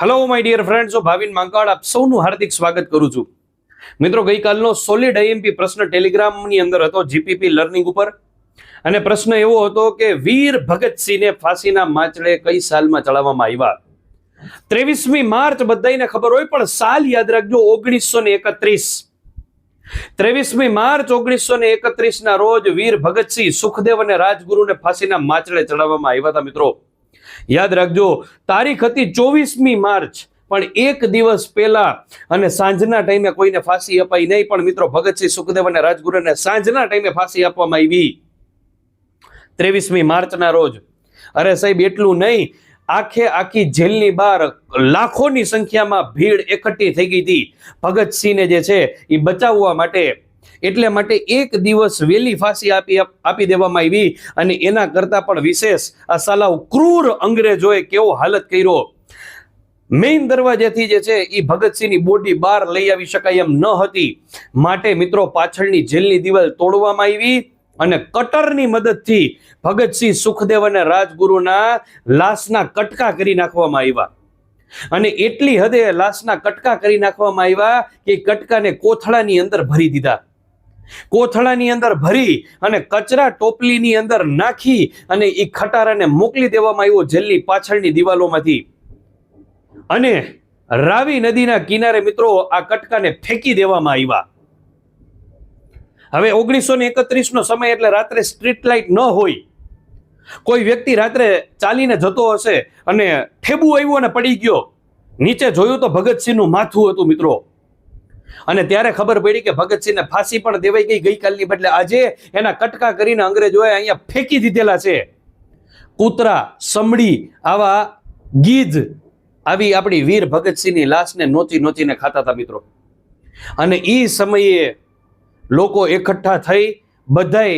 Hello my dear friends હું ભાવિન માંકાળ આપ સૌનું હાર્દિક સ્વાગત કરું છું. મિત્રો, ગઈકાલનો સોલિડ આઈએમપી પ્રશ્ન ટેલિગ્રામની અંદર હતો જીપીપી લર્નિંગ ઉપર. અને પ્રશ્ન એવો હતો કે વીર ભગતસિંહને ફાંસીના માચડે કઈ સાલમાં ચડાવવામાં આવ્યા? ત્રેવીસમી માર્ચ બધાને ખબર હોય, પણ સાલ યાદ રાખજો ઓગણીસો ને એકત્રીસ. ત્રેવીસમી માર્ચ ઓગણીસો ને એકત્રીસ ના રોજ વીર ભગતસિંહ સુખદેવ અને રાજગુરુને ફાંસીના માચડે ચડાવવામાં આવ્યા હતા, મિત્રો. યાદ રાખજો, તારીખ હતી ચોવીસમી માર્ચ, પણ એક દિવસ પહેલા અને સાંજના ટાઈમે કોઈને ફાંસી અપાઈ નહીં. પણ મિત્રો ભગતસિંહ સુખદેવ અને રાજગુરુને સાંજના ટાઈમે ફાંસી આપવામાં આવી. ત્રેવીસમી માર્ચના રોજ. અરે સાહેબ, એટલું નહીં. આખે આખી જેલની બહાર લાખોની સંખ્યામાં ભીડ એકઠી થઈ ગઈ હતી. ભગતસિંહને જે છે, એ બચાવવા માટે એટલે માટે એક દિવસ વહેલી ફાંસી આપી આપી દેવામાં આવી અને એના કરતા પણ વિશેષ આ સાલાવ ક્રૂર અંગ્રેજોએ કેવો હાલત કર્યો. મેઇન દરવાજેથી જે છે એ ભગતસિંહની બોડી બહાર લઈ આવી શકાય એમ ન હતી. માટે મિત્રો પાછળની જેલની દિવાલ તોડવામાં આવી અને કટરની મદદથી ભગતસિંહ સુખદેવ અને રાજગુરુના લાશના કટકા કરી નાખવામાં આવ્યા. અને એટલી હદે લાશના કટકા કરી નાખવામાં આવ્યા કે કટકાને કોથળાની અંદર ભરી દીધા. કોથળાની અંદર ભરી અને કચરા ટોપલીની અંદર નાખી અને એ ખટારાને મોકલી દેવામાં આવ્યો જેલની પાછળની દિવાલોમાંથી. અને રાવી નદીના કિનારે મિત્રો આ કટકાને ફેંકી દેવામાં આવ્યા. હવે ઓગણીસો ને એકત્રીસ નો સમય એટલે રાત્રે સ્ટ્રીટ લાઇટ ન હોય. કોઈ વ્યક્તિ રાત્રે ચાલીને જતો હશે અને ઠેબુ આવ્યું અને પડી ગયો. નીચે જોયું તો ભગતસિંહનું માથું હતું મિત્રો. અને ત્યારે ખબર પડી કે ભગતસિંહને ફાંસી પણ દેવાઈ ગઈ ગઈકાલની બદલે આજે એના કટકા કરીને અંગ્રેજોએ અહીંયા ફેંકી દીધેલા છે. કૂતરા, સમડી, આવા ગીધ આવી આપણી વીર ભગતસિંહની લાશને નોચી નોચીને ખાતા હતા મિત્રો. અને એ સમયે લોકો એકઠા થઈ બધાએ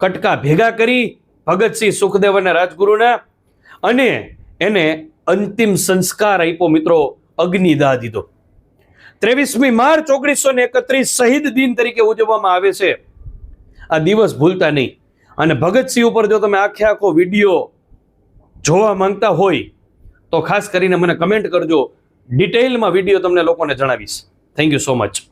કટકા ભેગા કરી ભગતસિંહ સુખદેવ અને રાજગુરુના અને એને અંતિમ સંસ્કાર આપ્યો મિત્રો, અગ્નિદાહ દીધો. ત્રેવીસમી માર્ચ ઓગણીસો ને એકત્રીસ શહીદ દિન તરીકે ઉજવવામાં આવે છે. આ દિવસ ભૂલતા નહીં. અને ભગતસિંહ ઉપર જો તમે આખે આખો વીડિયો જોવા માંગતા હોય, તો ખાસ કરીને મને કમેન્ટ કરજો. ડિટેલમાં વીડિયો તમને લોકોને જણાવીશ. Thank you so much